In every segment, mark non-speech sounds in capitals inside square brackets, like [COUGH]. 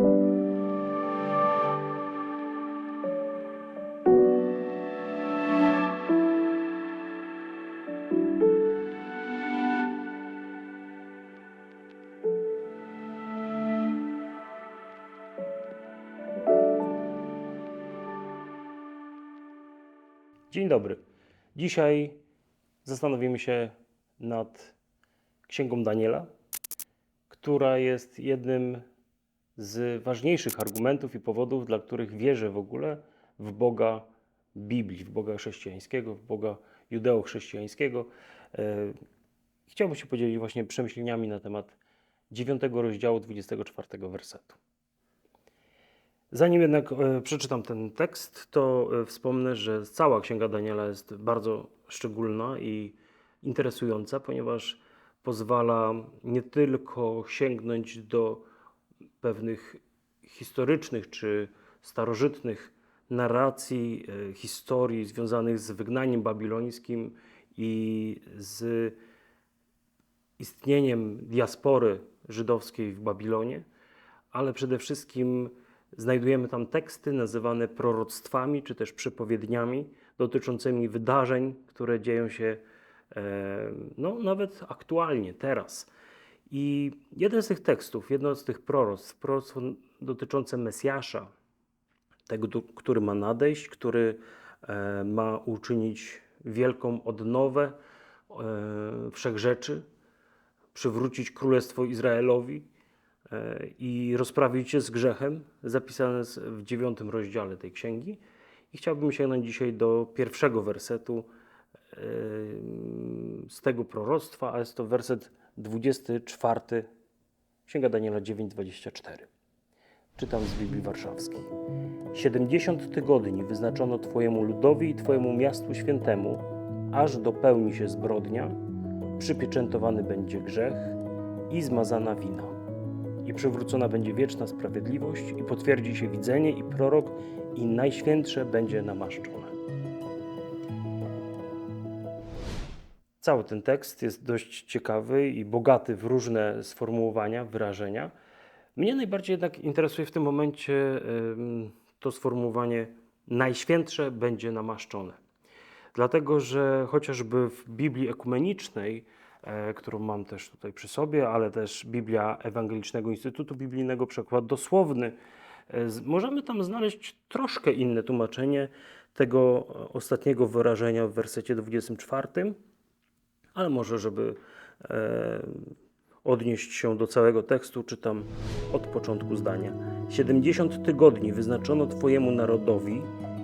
Dzień dobry. Dzisiaj zastanowimy się nad Księgą Daniela, która jest jednym z ważniejszych argumentów i powodów, dla których wierzę w ogóle w Boga Biblii, w Boga chrześcijańskiego, w Boga judeo-chrześcijańskiego. E, Chciałbym się podzielić właśnie przemyśleniami na temat 9 rozdziału 24 wersetu. Zanim jednak e, przeczytam ten tekst, to e, wspomnę, że cała Księga Daniela jest bardzo szczególna i interesująca, ponieważ pozwala nie tylko sięgnąć do pewnych historycznych czy starożytnych narracji, e, historii związanych z wygnaniem babilońskim i z istnieniem diaspory żydowskiej w Babilonie, ale przede wszystkim Znajdujemy tam teksty nazywane proroctwami czy też przypowiedniami dotyczącymi wydarzeń, które dzieją się e, no, nawet aktualnie, teraz. I jeden z tych tekstów, jedno z tych proroctw, proroctwo dotyczące Mesjasza, tego, który ma nadejść, który e, ma uczynić wielką odnowę e, wszechrzeczy, przywrócić królestwo Izraelowi e, i rozprawić się z grzechem, zapisane jest w dziewiątym rozdziale tej księgi. I chciałbym sięgnąć dzisiaj do pierwszego wersetu z tego proroctwa, a jest to werset 24, Księga Daniela 9:24. Czytam z Biblii Warszawskiej. 70 tygodni wyznaczono Twojemu ludowi i Twojemu miastu świętemu, aż dopełni się zbrodnia, przypieczętowany będzie grzech i zmazana wina. I przywrócona będzie wieczna sprawiedliwość, i potwierdzi się widzenie i prorok, i najświętsze będzie namaszczone. Cały ten tekst jest dość ciekawy i bogaty w różne sformułowania, wyrażenia. Mnie najbardziej jednak interesuje w tym momencie to sformułowanie najświętsze będzie namaszczone. Dlatego, że chociażby w Biblii ekumenicznej, e, którą mam też tutaj przy sobie, ale też Biblia Ewangelicznego Instytutu Biblijnego, przekład dosłowny, e, możemy tam znaleźć troszkę inne tłumaczenie tego e, ostatniego wyrażenia w wersecie 24, ale może, żeby e, odnieść się do całego tekstu, czytam od początku zdania. 70 tygodni wyznaczono Twojemu narodowi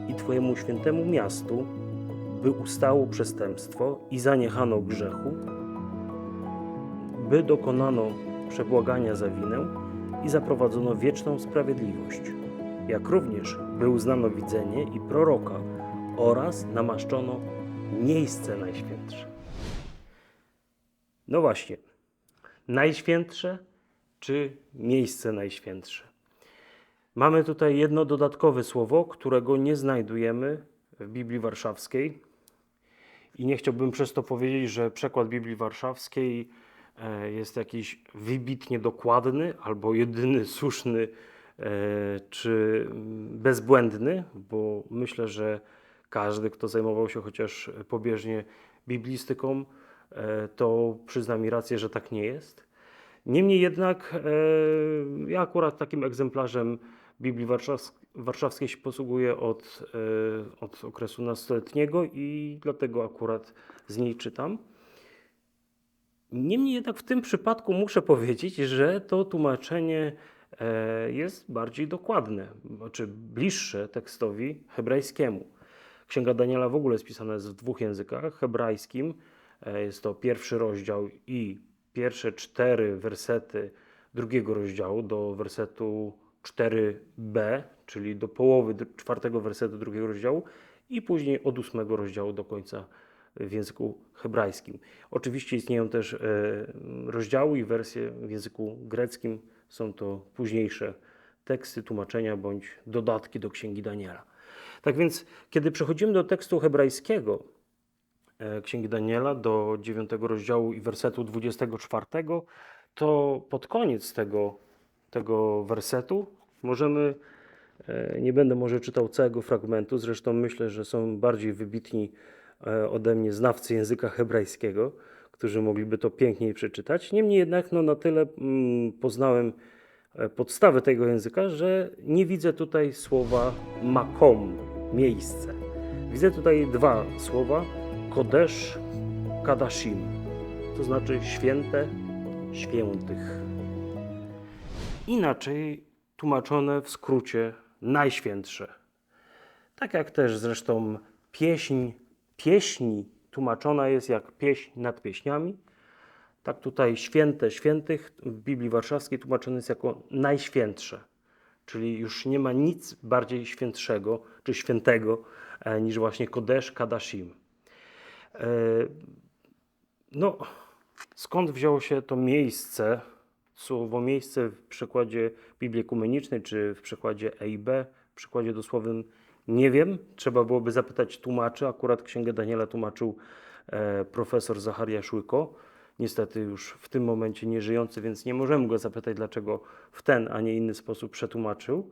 i Twojemu świętemu miastu, by ustało przestępstwo i zaniechano grzechu, by dokonano przebłagania za winę i zaprowadzono wieczną sprawiedliwość, jak również by uznano widzenie i proroka oraz namaszczono miejsce najświętsze. No właśnie, najświętsze czy miejsce najświętsze? Mamy tutaj jedno dodatkowe słowo, którego nie znajdujemy w Biblii Warszawskiej. I nie chciałbym przez to powiedzieć, że przekład Biblii Warszawskiej e, jest jakiś wybitnie dokładny albo jedyny [LAUGHS] słuszny e, czy bezbłędny, bo myślę, że każdy, kto zajmował się chociaż pobieżnie biblistyką, to przyzna mi rację, że tak nie jest. Niemniej jednak e, ja akurat takim egzemplarzem Biblii Warszaws- Warszawskiej się posługuję od, e, od okresu nastoletniego i dlatego akurat z niej czytam. Niemniej jednak w tym przypadku muszę powiedzieć, że to tłumaczenie e, jest bardziej dokładne, znaczy bliższe tekstowi hebrajskiemu. Księga Daniela w ogóle jest pisana jest w dwóch językach. Hebrajskim e, jest to pierwszy rozdział i pierwsze cztery wersety drugiego rozdziału do wersetu 4b, czyli do połowy czwartego wersetu drugiego rozdziału i później od ósmego rozdziału do końca w języku hebrajskim. Oczywiście istnieją też e, rozdziały i wersje w języku greckim. Są to późniejsze teksty, tłumaczenia bądź dodatki do Księgi Daniela. Tak więc, kiedy przechodzimy do tekstu hebrajskiego e, Księgi Daniela, do 9 rozdziału i wersetu 24, to pod koniec tego, tego wersetu Możemy, e, nie będę może czytał całego fragmentu, zresztą myślę, że są bardziej wybitni e, ode mnie znawcy języka hebrajskiego, którzy mogliby to piękniej przeczytać. Niemniej jednak no, na tyle mm, poznałem e, podstawę tego języka, że nie widzę tutaj słowa makom, miejsce. Widzę tutaj dwa słowa, kodesz, kadashim, to znaczy święte, świętych. Inaczej tłumaczone w skrócie najświętsze. Tak jak też zresztą pieśń, pieśni tłumaczona jest jak pieśń nad pieśniami, tak tutaj święte świętych w Biblii Warszawskiej tłumaczone jest jako najświętsze. Czyli już nie ma nic bardziej świętszego czy świętego e, niż właśnie Kodesz Kadashim. E, no, skąd wzięło się to miejsce, słowo miejsce w przekładzie Biblii Ekumenicznej czy w przekładzie EIB, w przekładzie dosłownym nie wiem. Trzeba byłoby zapytać tłumaczy. Akurat Księgę Daniela tłumaczył e, profesor Zachariasz Łyko. Niestety już w tym momencie nieżyjący, więc nie możemy go zapytać, dlaczego w ten, a nie inny sposób przetłumaczył.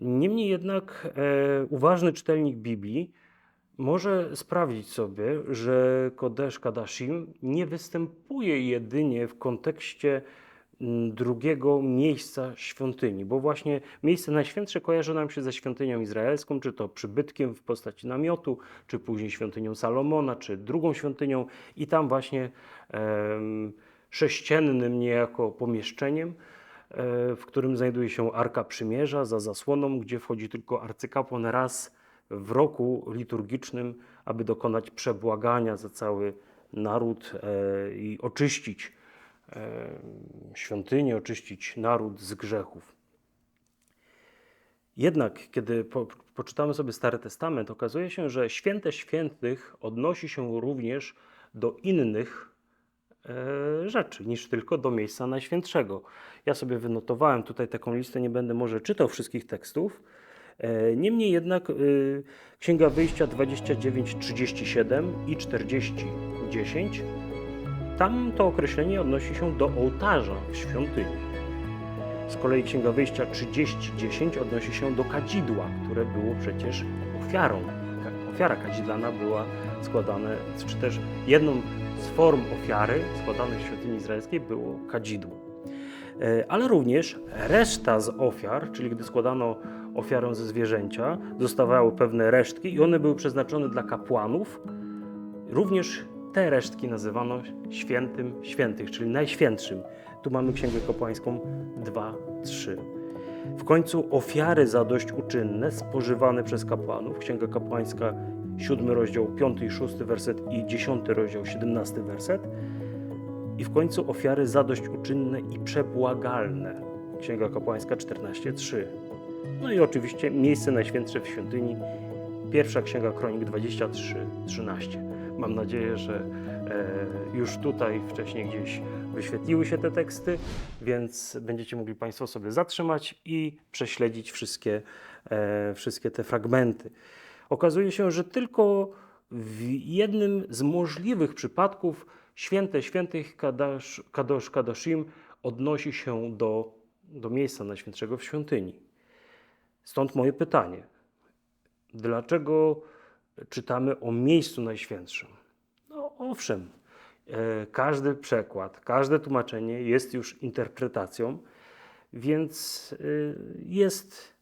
Niemniej jednak e, uważny czytelnik Biblii może sprawdzić sobie, że Kodesz Kadashim nie występuje jedynie w kontekście mm, drugiego miejsca świątyni, bo właśnie miejsce najświętsze kojarzy nam się ze świątynią izraelską, czy to przybytkiem w postaci namiotu, czy później świątynią Salomona, czy drugą świątynią i tam właśnie em, sześciennym niejako pomieszczeniem, e, w którym znajduje się Arka Przymierza za zasłoną, gdzie wchodzi tylko arcykapłan raz w roku liturgicznym, aby dokonać przebłagania za cały naród e, i oczyścić e, świątynię, oczyścić naród z grzechów. Jednak, kiedy po, poczytamy sobie Stary Testament, okazuje się, że święte świętych odnosi się również do innych e, rzeczy niż tylko do miejsca najświętszego. Ja sobie wynotowałem tutaj taką listę, nie będę może czytał wszystkich tekstów. E, Niemniej jednak y, Księga Wyjścia 29, 37 i 40, 10 tam to określenie odnosi się do ołtarza w świątyni. Z kolei Księga Wyjścia 30:10 odnosi się do kadzidła, które było przecież ofiarą. Ofiara kadzidlana była składana, czy też jedną z form ofiary składanej w świątyni izraelskiej było kadzidło. E, Ale również reszta z ofiar, czyli gdy składano ofiarę ze zwierzęcia, zostawały pewne resztki i one były przeznaczone dla kapłanów. Również te resztki nazywano świętym świętych, czyli najświętszym. Tu mamy Księgę Kapłańską 2-3. W końcu ofiary zadośćuczynne spożywane przez kapłanów. Księga Kapłańska, 7 rozdział, 5 i 6 werset i 10 rozdział, 17 werset. I w końcu ofiary zadośćuczynne i przebłagalne. Księga Kapłańska 14:3. No i oczywiście miejsce najświętsze w świątyni. Pierwsza Księga Kronik 23:13. Mam nadzieję, że e, już tutaj wcześniej gdzieś wyświetliły się te teksty, więc będziecie mogli Państwo sobie zatrzymać i prześledzić wszystkie, e, wszystkie te fragmenty. Okazuje się, że tylko w jednym z możliwych przypadków święte świętych Kadasz, Kadosh Kadoshim odnosi się do, do miejsca najświętszego w świątyni. Stąd moje pytanie. Dlaczego czytamy o miejscu najświętszym? No owszem, e, każdy przekład, każde tłumaczenie jest już interpretacją, więc e, jest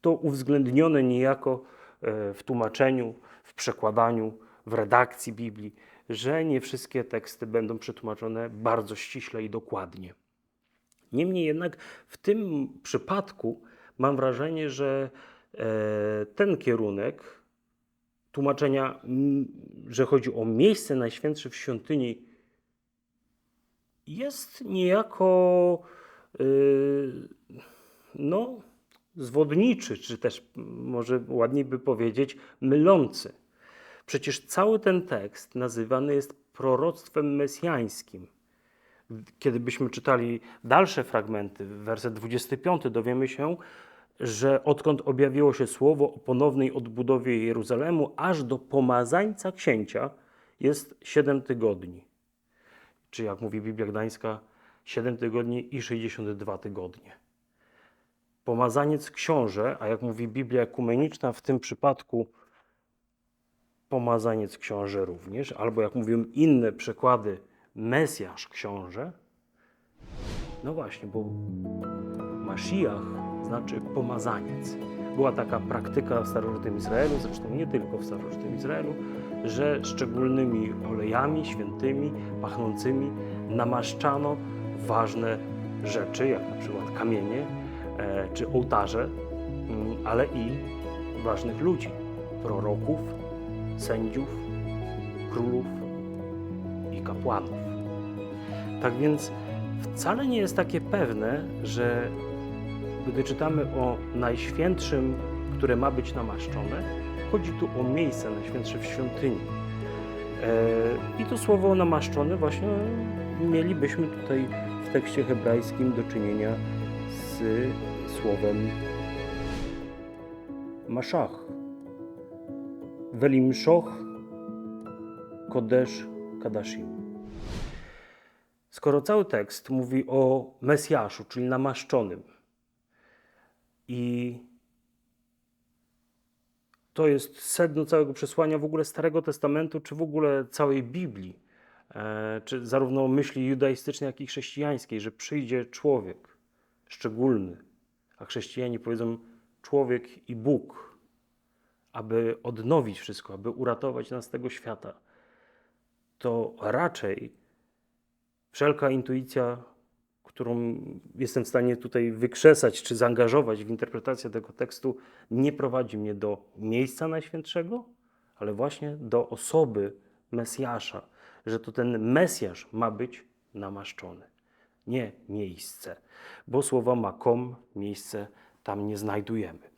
to uwzględnione niejako e, w tłumaczeniu, w przekładaniu, w redakcji Biblii, że nie wszystkie teksty będą przetłumaczone bardzo ściśle i dokładnie. Niemniej jednak w tym przypadku mam wrażenie, że e, ten kierunek tłumaczenia, że chodzi o miejsce najświętsze w świątyni, jest niejako y, no, zwodniczy, czy też może ładniej by powiedzieć mylący. Przecież cały ten tekst nazywany jest proroctwem mesjańskim. Kiedy byśmy czytali dalsze fragmenty, werset 25, dowiemy się, że odkąd objawiło się słowo o ponownej odbudowie Jeruzalemu, aż do pomazańca księcia jest 7 tygodni. Czy jak mówi Biblia Gdańska, 7 tygodni i 62 tygodnie. Pomazaniec książę, a jak mówi Biblia ekumeniczna, w tym przypadku pomazaniec książę również, albo jak mówią inne przekłady, Mesjasz książę. No właśnie, bo Mashiach znaczy pomazaniec. Była taka praktyka w starożytnym Izraelu, zresztą nie tylko w starożytnym Izraelu, że szczególnymi olejami świętymi, pachnącymi namaszczano ważne rzeczy, jak na przykład kamienie e, czy ołtarze, mm, ale i ważnych ludzi, proroków, sędziów, królów i kapłanów. Tak więc wcale nie jest takie pewne, że gdy czytamy o Najświętszym, które ma być namaszczone, chodzi tu o miejsce najświętsze w świątyni. E, I to słowo namaszczone właśnie mielibyśmy tutaj w tekście hebrajskim do czynienia z słowem maszach. Welim szoch kodesz kadashim. Skoro cały tekst mówi o Mesjaszu, czyli namaszczonym, i to jest sedno całego przesłania w ogóle Starego Testamentu, czy w ogóle całej Biblii, e, czy zarówno myśli judaistycznej, jak i chrześcijańskiej, że przyjdzie człowiek szczególny, a chrześcijanie powiedzą człowiek i Bóg, aby odnowić wszystko, aby uratować nas z tego świata, to raczej wszelka intuicja którą jestem w stanie tutaj wykrzesać czy zaangażować w interpretację tego tekstu, nie prowadzi mnie do miejsca Najświętszego, ale właśnie do osoby Mesjasza, że to ten Mesjasz ma być namaszczony, nie miejsce, bo słowa makom, miejsce tam nie znajdujemy.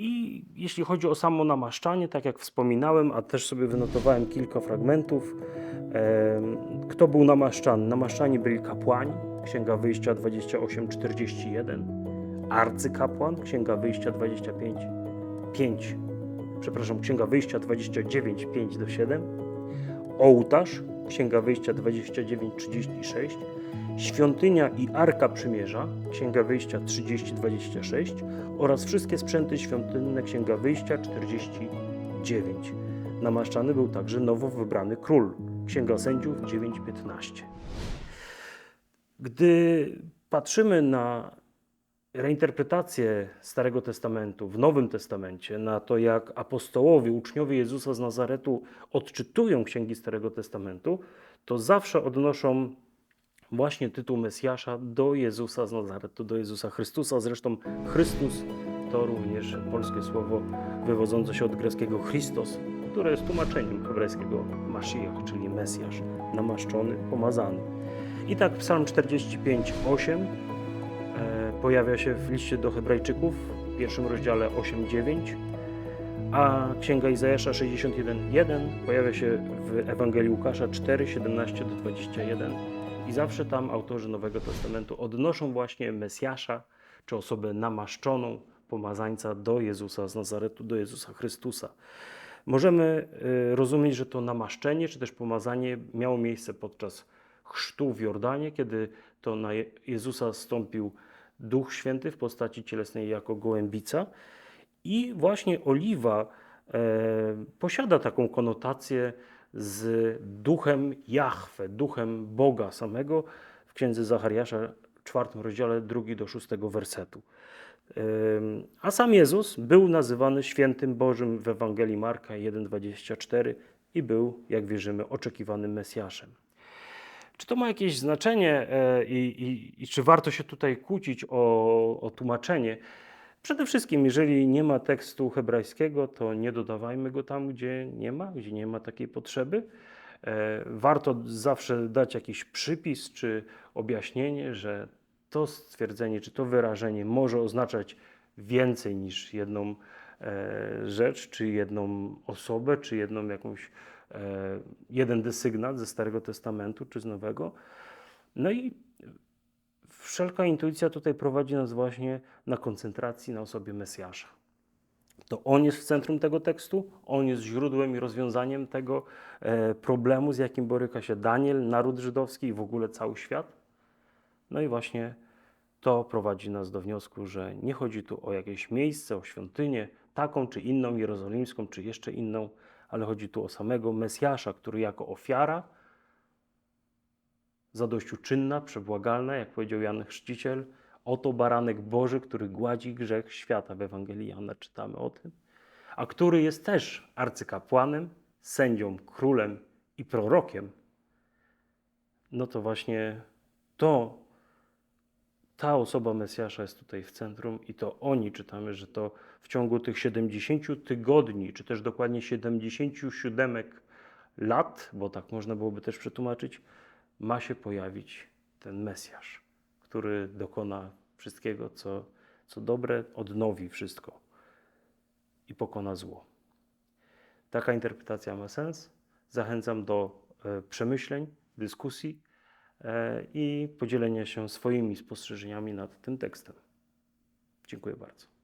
I jeśli chodzi o samo namaszczanie, tak jak wspominałem, a też sobie wynotowałem kilka fragmentów, kto był namaszczany? Namaszczani byli kapłani, Księga Wyjścia 28:41, arcykapłan, Księga Wyjścia 25, 5, przepraszam, Księga Wyjścia 29, 5 do 7, ołtarz, Księga Wyjścia 29:36, świątynia i arka przymierza, Księga Wyjścia 30:26 oraz wszystkie sprzęty świątynne, Księga Wyjścia 49. Namaszczany był także nowo wybrany król, Księga Sędziów 9:15. Gdy patrzymy na reinterpretację Starego Testamentu w Nowym Testamencie, na to jak apostołowie, uczniowie Jezusa z Nazaretu odczytują księgi Starego Testamentu, to zawsze odnoszą właśnie tytuł Mesjasza do Jezusa z Nazaretu, do Jezusa Chrystusa. Zresztą Chrystus to również polskie słowo wywodzące się od greckiego Christos, które jest tłumaczeniem hebrajskiego Mashiach, czyli Mesjasz, namaszczony, pomazany. I tak Psalm 45, 8 e, pojawia się w liście do Hebrajczyków w pierwszym rozdziale 8-9, a Księga Izajasza 61:1 pojawia się w Ewangelii Łukasza 4, 17 do 21 i zawsze tam autorzy Nowego Testamentu odnoszą właśnie Mesjasza, czy osobę namaszczoną, pomazańca do Jezusa z Nazaretu, do Jezusa Chrystusa. Możemy y, rozumieć, że to namaszczenie, czy też pomazanie miało miejsce podczas chrztu w Jordanie, kiedy to na Jezusa stąpił Duch Święty w postaci cielesnej jako gołębica. I właśnie oliwa e, posiada taką konotację z duchem Jahwe, duchem Boga samego w księdze Zachariasza, czwartym rozdziale, drugi do szóstego wersetu. A sam Jezus był nazywany świętym Bożym w Ewangelii Marka 1,24 i był, jak wierzymy, oczekiwanym Mesjaszem. Czy to ma jakieś znaczenie e, i, i, i czy warto się tutaj kłócić o, o tłumaczenie? Przede wszystkim, jeżeli nie ma tekstu hebrajskiego, to nie dodawajmy go tam, gdzie nie ma, gdzie nie ma takiej potrzeby. E, warto zawsze dać jakiś przypis czy objaśnienie, że to stwierdzenie czy to wyrażenie może oznaczać więcej niż jedną e, rzecz, czy jedną osobę, czy jedną jakąś E, jeden desygnat ze Starego Testamentu czy z Nowego. No i wszelka intuicja tutaj prowadzi nas właśnie na koncentracji na osobie Mesjasza. To on jest w centrum tego tekstu, on jest źródłem i rozwiązaniem tego e, problemu, z jakim boryka się Daniel, naród żydowski i w ogóle cały świat. No i właśnie to prowadzi nas do wniosku, że nie chodzi tu o jakieś miejsce, o świątynię, taką czy inną, jerozolimską, czy jeszcze inną, ale chodzi tu o samego Mesjasza, który jako ofiara zadośćuczynna, przebłagalna, jak powiedział Jan Chrzciciel, oto baranek Boży, który gładzi grzech świata. W Ewangelii Jana czytamy o tym. A który jest też arcykapłanem, sędzią, królem i prorokiem. No to właśnie to, ta osoba Mesjasza jest tutaj w centrum i to oni czytamy, że to w ciągu tych 70 tygodni, czy też dokładnie 77 lat, bo tak można byłoby też przetłumaczyć, ma się pojawić ten Mesjasz, który dokona wszystkiego, co, co dobre, odnowi wszystko i pokona zło. Taka interpretacja ma sens. Zachęcam do e, przemyśleń, dyskusji e, i podzielenia się swoimi spostrzeżeniami nad tym tekstem. Dziękuję bardzo.